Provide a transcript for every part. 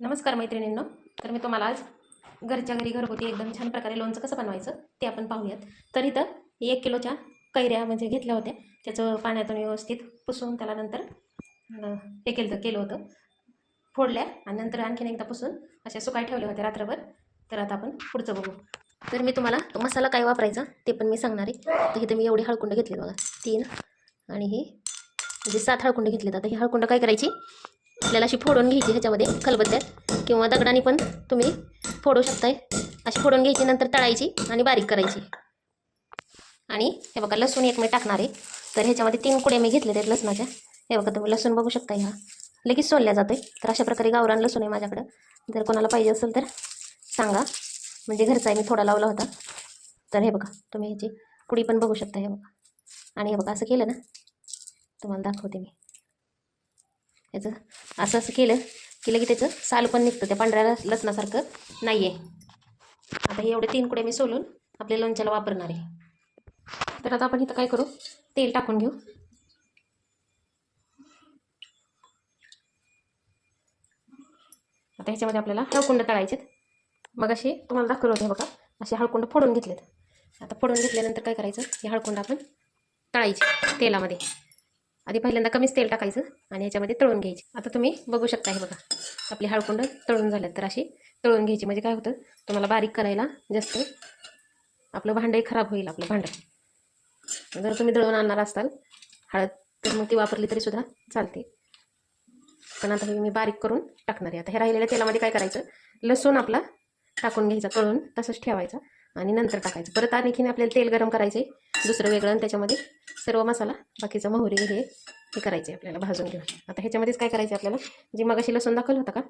नमस्कार मैत्रिणींनो. तर मी तुम्हाला आज घरच्या घरी घरगुती एकदम छान प्रकारे लोणचं कसं बनवायचं ते आपण पाहूयात. तर इथं एक किलोच्या कैऱ्या म्हणजे घेतल्या होत्या. त्याचं पाण्यातून व्यवस्थित पुसून त्याला नंतर हे केलं केलं होतं. फोडल्या आणि नंतर आणखीन एकदा पुसून अशा सुकाय ठेवल्या होत्या रात्रभर. तर आता आपण पुढचं बघू. तर मी तुम्हाला तो मसाला काय वापरायचा ते पण मी सांगणार आहे. तर इथं मी एवढी हळकुंड घेतली बघा. तीन आणि ही म्हणजे सात हळकुंड घेतली आता ही हळकुंड काय करायची? आपल्याला अशी फोडून घ्यायची ह्याच्यामध्ये खलबत्त्यात किंवा दगडाने पण तुम्ही फोडू शकताय. अशी फोडून घ्यायची नंतर तळायची आणि बारीक करायची. आणि हे बघा लसूण एक मी टाकणार आहे. तर ह्याच्यामध्ये तीन कुड्या मी घेतले आहेत लसणाच्या. हे बघा तुम्ही लसूण बघू शकता ह्या लगेच सोलल्या आहे तर अशा प्रकारे गावरान लसूण आहे माझ्याकडं. जर कोणाला पाहिजे असेल तर सांगा. म्हणजे घरचा आहे मी थोडा लावला होता. तर हे बघा तुम्ही ह्याची कुडी पण बघू शकता हे बघा. आणि हे बघा असं केलं ना? तुम्हाला दाखवते मी. याचं असं असं केलं की लगे त्याचं साल पण निघतं. त्या पांढऱ्या लसणासारखं नाही आहे आता हे एवढे तीन कुड्या मी सोलून आपल्या लोणच्याला वापरणार आहे. तर आता आपण इथं काय करू? तेल टाकून घेऊ. आता ह्याच्यामध्ये आपल्याला हळकुंड तळायचे मग असे तुम्हाला दाखवलं होते बघा. असे हळकुंड फोडून घेतलेत. आता फोडून घेतल्यानंतर काय करायचं? हे हळकुंड आपण तळायचे तेलामध्ये. आधी पहिल्यांदा कमीच तेल टाकायचं आणि याच्यामध्ये तळून घ्यायची. आता तुम्ही बघू शकता हे बघा. आपली हळकुंड तळून झाल्यात तर अशी तळून घ्यायची. म्हणजे काय होतं? तुम्हाला बारीक करायला जास्त आपलं भांडंही खराब होईल आपलं भांडं. जर तुम्ही दळून आणणार असाल हळद तर मग ती वापरली तरी सुद्धा चालते. पण आता हे मी बारीक करून टाकणार आहे. आता हे राहिलेल्या तेलामध्ये काय करायचं? लसूण आपला टाकून घ्यायचा तळून तसंच ठेवायचा. आणि नंतर टाकायचं. परत आणखीन आपल्याला तेल गरम करायचं आहे दुसरं वेगळं आणि त्याच्यामध्ये सर्व मसाला बाकीचा मोहरी हे हे करायचे आपल्याला भाजून घेऊन. आता ह्याच्यामध्येच काय करायचं आपल्याला? जी मगाशी लसूण दाखवलं होतं का?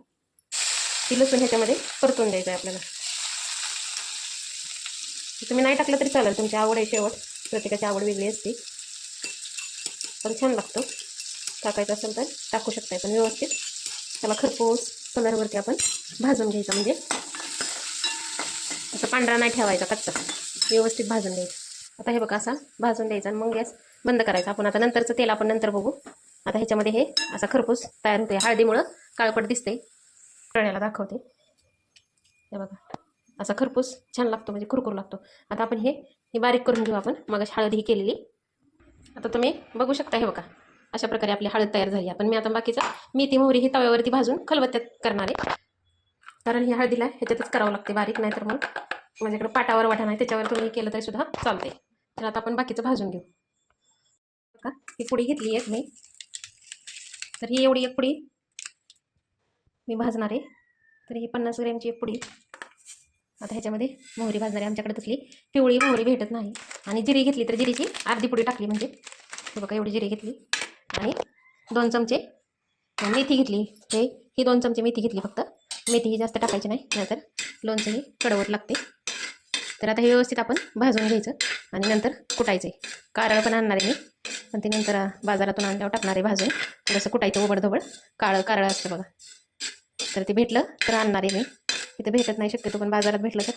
ती लसूण ह्याच्यामध्ये परतून द्यायचं आहे आपल्याला तुम्ही नाही टाकलं तरी चालेल. तुमची आवड आहे शेवट. प्रत्येकाची आवड वेगळी असते. पण छान लागतो. टाकायचं असेल तर टाकू शकताय पण व्यवस्थित. त्याला खरपूस कलरवरती आपण भाजून घ्यायचं. म्हणजे असं पांढरा नाही ठेवायचा कच्चा. व्यवस्थित भाजून द्यायचं आता हे बघा असा भाजून द्यायचा आणि मग गॅस बंद करायचा. आपण आता नंतरचं तेल आपण नंतर बघू. आता ह्याच्यामध्ये हे असा खरपूस तयार होते हळदीमुळं काळपट दिसते प्रण्याला दाखवते. हे बघा. असा खरपूस छान लागतो म्हणजे कुरकुर लागतो. आता आपण हे हे बारीक करून घेऊ आपण. मग हळद ही केलेली. आता तुम्ही बघू शकता हे बघा. अशा प्रकारे आपली हळद तयार झाली. आपण मी आता बाकीचा मेथी मोहरी ही तव्यावरती भाजून खलबत्त्यात करणार आहे. कारण ही हळदीला ह्याच्यातच करावं लागते बारीक नाही तर मग माझ्याकडे पाटावर वाटा नाही त्याच्यावर तुम्ही केलं तरी सुद्धा चालते तर आता आपण बाकीचं भाजून घेऊ. का ही पुडी घेतली एक मी. तर ही एवढी एक पुडी मी भाजणार आहे. तर ही पन्नास ग्रॅमची एक पुडी. आता ह्याच्यामध्ये मोहरी भाजणारी आमच्याकडे तसली. पिवळी मोहरी भेटत नाही. आणि जिरी घेतली तर जिरीची अर्धी पुडी टाकली म्हणजे. हे बघा एवढी जिरी घेतली. आणि दोन चमचे मेथी घेतली. हे ही दोन चमचे मेथी घेतली फक्त. मेथीही जास्त टाकायची नाही नाहीतर लोणचं हे कडवट लागते. तर आता हे व्यवस्थित आपण भाजून घ्यायचं आणि नंतर कुटायचं आहे कारळ पण आणणार आहे मी. पण ते नंतर बाजारातून आणल्यावर टाकणार आहे भाजून. जसं कुटायचं ओबडधोबड. काळं कारळ असतं बघा. तर ते भेटलं तर आणणार आहे मी. इथं भेटत नाही शक्यतो पण बाजारात भेटलं तर.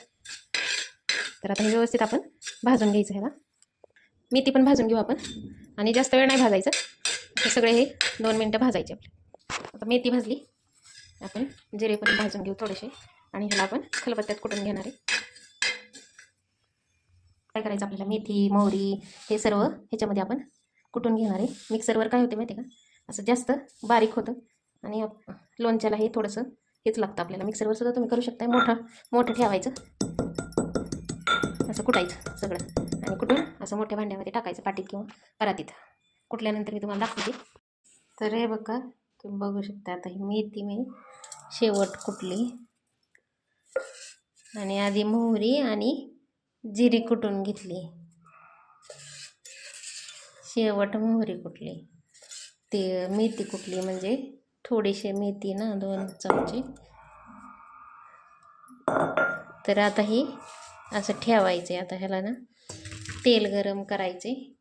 तर आता हे व्यवस्थित आपण भाजून घ्यायचं ह्याला. मेथी पण भाजून घेऊ आपण. आणि जास्त वेळ नाही भाजायचं. हे सगळे हे दोन मिनटं भाजायचे आपले. आता मेथी भाजली. आपण जिरे पण भाजून घेऊ थोडेसे. आणि ह्याला आपण खलबत्त्यात कुटून घेणार आहे. काय करायचं आपल्याला? मेथी मोहरी हे सर्व ह्याच्यामध्ये आपण कुटून घेणार आहे. मिक्सरवर काय होते माहिती आहे का? असं जास्त बारीक होतं. आणि लोणच्याला हे थोडंसं हेच लागतं आपल्याला. मिक्सरवर सुद्धा तुम्ही करू शकता मोठं मोठं ठेवायचं. असं कुटायचं सगळं. आणि कुठून असं मोठ्या भांड्यामध्ये टाकायचं पाटीत किंवा परातीत. कुटल्यानंतर मी तुम्हाला दाखवते. तर हे बघा तुम्ही बघू शकता आता ही मेथी मी शेवट कुठली? आणि आधी मोहरी आणि जिरी कुटून घेतली? शेवट मोहरी कुठली? ते मेथी कुठली? म्हणजे थोडीशी मेथी ना दोन चमचे. तर आता ही असं ठेवायचे आता ह्याला ना तेल गरम करायचे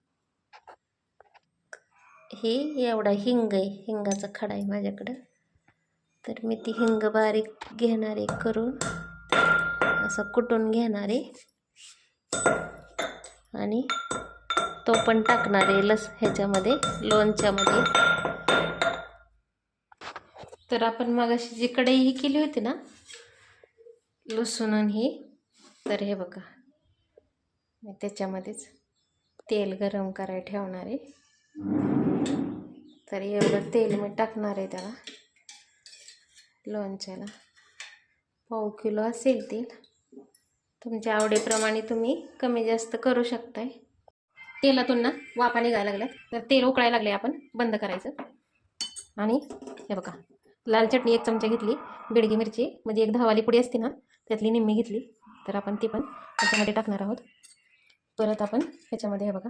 हे एवढा हिंग आहे. हिंगाचा खडा आहे माझ्याकडं. तर मी ती हिंग बारीक घेणार आहे करून. असं कुटून घेणार आहे. आणि तो पण टाकणार आहे लस ह्याच्यामध्ये लोणच्यामध्ये. तर आपण मग अशी जी कढई ही केली होती ना लसूण आणि ही तर हे बघा. मी त्याच्यामध्येच तेल गरम करायला ठेवणार आहे. तर एवढं तेल मी टाकणार आहे त्याला. लोणच्याला. पाव किलो असेल तेल तुमच्या आवडीप्रमाणे तुम्ही कमी जास्त करू शकताय. तेलातून ना वाफा निघायला लागल्या तर तेल उकळायला लागले आपण बंद करायचं. आणि हे बघा लाल चटणी एक चमचा घेतली बिडगी मिरची म्हणजे एक दहावाली पुडी असते ना त्यातली निम्मी घेतली. तर आपण ती पण त्याच्यामध्ये टाकणार आहोत. परत आपण ह्याच्यामध्ये हे बघा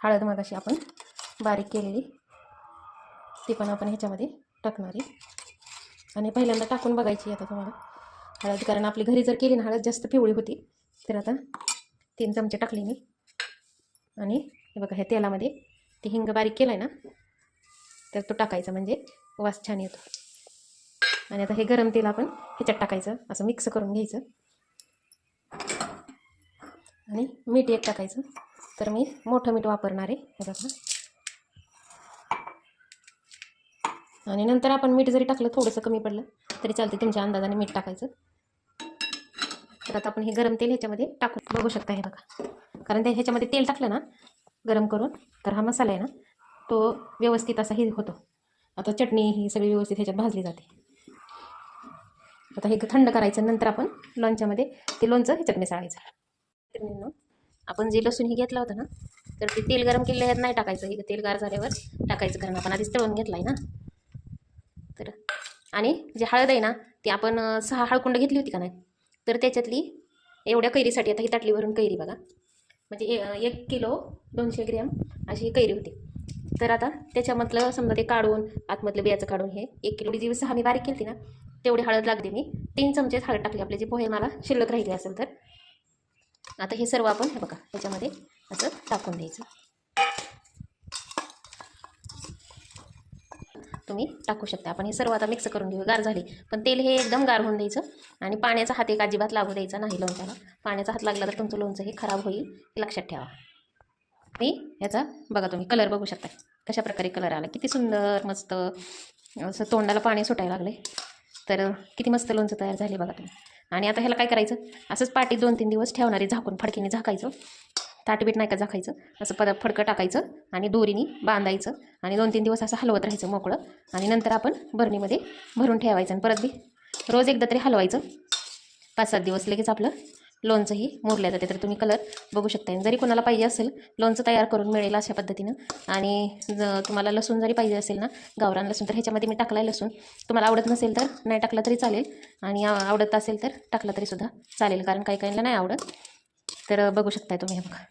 हळद मागाशी आपण बारीक केलेली ती पण आपण ह्याच्यामध्ये टाकणार आहे. आणि पहिल्यांदा टाकून बघायची आता तुम्हाला. हळद कारण आपली घरी जर केली ना हळद जास्त पिवळी होती तर आता तीन चमचे टाकले मी. आणि हे बघा ह्या तेलामध्ये ते हिंग बारीक केला आहे ना तर तो टाकायचा म्हणजे वास छान येतो. आणि आता हे गरम तेल आपण ह्याच्यात टाकायचं असं मिक्स करून घ्यायचं. आणि मीठ एक टाकायचं. तर मी मोठं मीठ वापरणार आहे. हे बघा. आणि नंतर आपण मीठ जरी टाकलं थोडंसं कमी पडलं तरी चालते तुमच्या अंदाजाने मीठ टाकायचं. तर आता आपण हे गरम तेल ह्याच्यामध्ये टाकू. बघू शकता हे बघा. कारण त्या ह्याच्यामध्ये तेल टाकलं ना गरम करून तर हा मसाला आहे ना तो व्यवस्थित असा हे होतो. आता चटणी ही सगळी व्यवस्थित ह्याच्यात भाजली जाते. आता हे थंड करायचं नंतर आपण लोणच्यामध्ये ते लोणचं ह्याच्यात मिसळायचं. आपण जे लसूण हे घेतला होता ना तर ते तेल गरम केलेलं ह्यात नाही टाकायचं. हे तेल गार झाल्यावर टाकायचं. कारण आपण आधीच तळून घेतलं आहे ना. तर. आणि जे हळद आहे ना ती आपण सहा हळकुंड घेतली होती का नाही? तर त्याच्यातली एवढ्या कैरीसाठी आता ही ताटली भरून कैरी बघा. म्हणजे ए- एक किलो दोनशे ग्रॅम अशी ही कैरी होती. तर आता त्याच्यामधलं समजा ते काढून आतमधलं बियाचं काढून हे एक किलो जी सहा मी बारीक केली ना तेवढी हळद लागते मी. तीन चमचेच हळद टाकली आपले जे पोहे मला शिल्लक राहिली असेल तर. आता हे सर्व आपण हे बघा ह्याच्यामध्ये असं टाकून द्यायचं. तुम्ही टाकू शकता. आपण हे सर्व आता मिक्स करून घेऊ. गार झाली. पण तेल हे एकदम गार होऊन द्यायचं. आणि पाण्याचा हात एक अजिबात लागू द्यायचा नाही लोणच्याला. पाण्याचा हात लागला तर तुमचं लोणचं हे खराब होईल हे लक्षात ठेवा. मी ह्याचा बघा तुम्ही कलर बघू शकता. कशा प्रकारे कलर आला. किती सुंदर मस्त असं तोंडाला पाणी सुटायला लागले तर किती मस्त लोणचं तयार झाले बघा तुम्ही. आणि आता ह्याला काय करायचं? असंच पाटी दोन तीन दिवस ठेवणारे झाकून फडकीने झाकायचं. ताटबीट नाही का झाकायचं? असं पद फडकं टाकायचं आणि दोरीने बांधायचं आणि दोन तीन दिवस असं हलवत राहायचं मोकळं आणि नंतर आपण बरणीमध्ये भरून ठेवायचं आणि परत बी रोज एकदा तरी हलवायचं. पाच सात दिवस लगेच आपलं लोणचंही मुरल्या जाते. तर तुम्ही कलर बघू शकता. आणि जरी कोणाला पाहिजे असेल लोणचं तयार करून मिळेल अशा पद्धतीनं. आणि तुम्हाला लसूण जरी पाहिजे असेल ना गावरान लसूण तर ह्याच्यामध्ये मी टाकला आहे लसूण. तुम्हाला आवडत नसेल तर नाही टाकलं तरी चालेल. आणि आवडत असेल तर टाकलं तरीसुद्धा चालेल. कारण काही काहींना नाही आवडत. तर बघू शकताय तुम्ही हे बघा.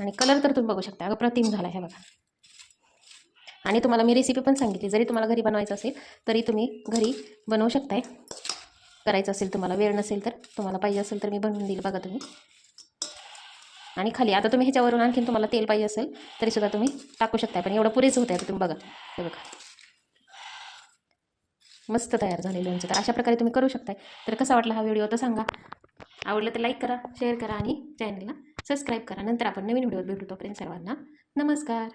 आणि कलर तर तुम्ही बघू शकता अगं प्रतिम झाला हे बघा. आणि तुम्हाला मी रेसिपी पण सांगितली. जरी तुम्हाला घरी बनवायचं असेल तरी तुम्ही घरी बनवू शकताय. करायचं असेल तुम्हाला वेळ नसेल तर. तुम्हाला पाहिजे असेल तर मी बनवून देईल बघा तुम्ही. आणि खाली आता तुम्ही ह्याच्यावरून आणखीन तुम्हाला तेल पाहिजे असेल तरीसुद्धा तुम्ही टाकू शकताय. पण एवढं पुरेसं होतं आहे तुम्ही बघा. हे बघा. मस्त तयार झालेलं लोणचं तर अशा प्रकारे तुम्ही करू शकताय. तर कसा वाटला हा व्हिडिओ तर सांगा. आवडलं तर लाईक करा शेअर करा आणि चॅनलला सबस्क्राईब करा. नंतर आपण नवीन व्हिडिओ भेटू तोपर्यंत सर्वांना. नमस्कार.